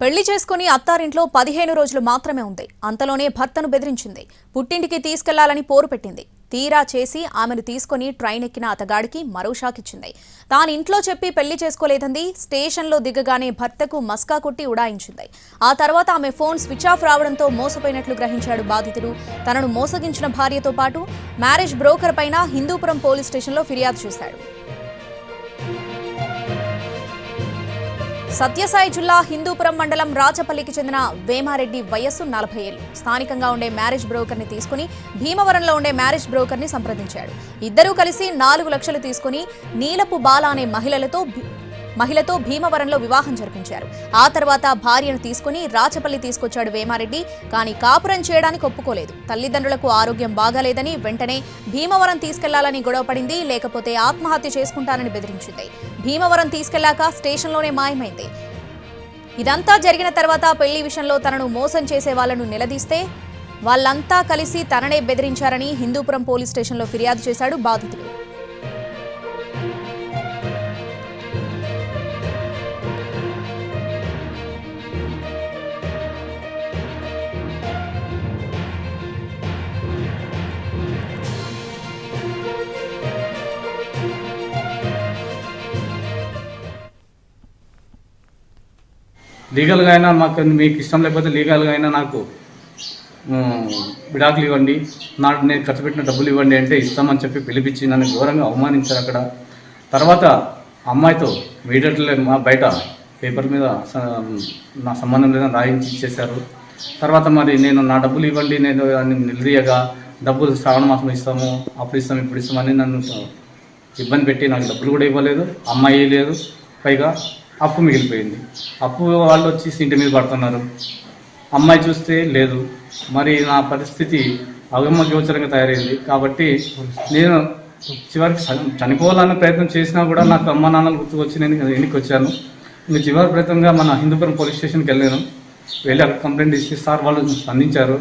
పెళ్ళి చేసుకుని అత్తారింట్లో పదిహేను రోజులు మాత్రమే ఉంది. అంతలోనే భర్తను బెదిరించింది. పుట్టింటికి తీసుకెళ్ళాలని పోరు పెట్టింది. తీరా చేసి ఆమెను తీసుకుని ట్రైన్ ఎక్కిన అతగాడికి మరో షాక్ ఇచ్చింది. తాను ఇంట్లో చెప్పి పెళ్ళి చేసుకోలేదంది. స్టేషన్లో దిగగానే భర్తకు మస్కా కొట్టి ఉడాయించింది. ఆ తర్వాత ఆమె ఫోన్ స్విచ్ ఆఫ్ రావడంతో మోసపోయినట్లు గ్రహించాడు బాధితుడు. తనను మోసగించిన భార్యతో పాటు మ్యారేజ్ బ్రోకర్ పైన హిందూపురం పోలీస్ స్టేషన్లో ఫిర్యాదు చేశాడు. సత్యసాయి జిల్లా హిందూపురం మండలం రాచపల్లికి చెందిన వేమారెడ్డి వయస్సు నలభై ఏళ్ళు. స్థానికంగా ఉండే మ్యారేజ్ బ్రోకర్ని తీసుకుని భీమవరంలో ఉండే మ్యారేజ్ బ్రోకర్ని సంప్రదించాడు. ఇద్దరూ కలిసి నాలుగు లక్షలు తీసుకుని నీలపు బాల అనే మహిళలతో మహిళతో భీమవరంలో వివాహం జరిపించారు. ఆ తర్వాత భార్యను తీసుకుని రాచపల్లి తీసుకొచ్చాడు వేమారెడ్డి. కానీ కాపురం చేయడానికి ఒప్పుకోలేదు. తల్లిదండ్రులకు ఆరోగ్యం బాగాలేదని వెంటనే భీమవరం తీసుకెళ్ళాలని గొడవపడింది లేకపోతే ఆత్మహత్య చేసుకుంటానని బెదిరించింది. భీమవరం తీసుకెళ్ళాక స్టేషన్లోనే మాయమైంది. ఇదంతా జరిగిన తర్వాత పెళ్ళి విషయంలో తనను మోసం చేసే వాళ్ళను నిలదీస్తే వాళ్ళంతా కలిసి తననే బెదిరించారని హిందూపురం పోలీస్ స్టేషన్లో ఫిర్యాదు చేశాడు బాధితుడు లీగల్గా అయినా మాకు మీకు ఇష్టం లేకపోతే లీగల్గా అయినా నాకు విడాకులు ఇవ్వండి. నాకు నేను ఖర్చు పెట్టిన డబ్బులు ఇవ్వండి అంటే ఇస్తామని చెప్పి పిలిపించి నన్ను ఘోరంగా అవమానించారు అక్కడ. తర్వాత అమ్మాయితో మీడియట్లో మా బయట పేపర్ మీద స- నా సంబంధం లేదని రాయించి ఇచ్చేశారు. తర్వాత మరి నేను నా డబ్బులు ఇవ్వండి నేను నిలదీయగా డబ్బులు శ్రావణ మాసం ఇస్తాము అప్పుడు ఇస్తాము ఇప్పుడు ఇస్తామని నన్ను ఇబ్బంది పెట్టి నాకు డబ్బులు కూడా ఇవ్వలేదు అమ్మాయి లేదు పైగా అప్పు మిగిలిపోయింది. అప్పు వాళ్ళు వచ్చి ఇంటి మీద పడుతున్నారు. అమ్మాయి చూస్తే లేదు. మరి నా పరిస్థితి అగమ్య గోచరంగా తయారైంది. కాబట్టి నేను చివరికి చనిపోవాలన్న ప్రయత్నం చేసినా కూడా నాకు అమ్మ నాన్నలు గుర్తుకొచ్చి నేను ఇంటికి వచ్చాను ఇంకా చివరి ప్రయత్నంగా మన హిందూపురం పోలీస్ స్టేషన్కి వెళ్ళాను. వెళ్ళి అక్కడ కంప్లైంట్ ఇచ్చి సార్ వాళ్ళు స్పందించారు.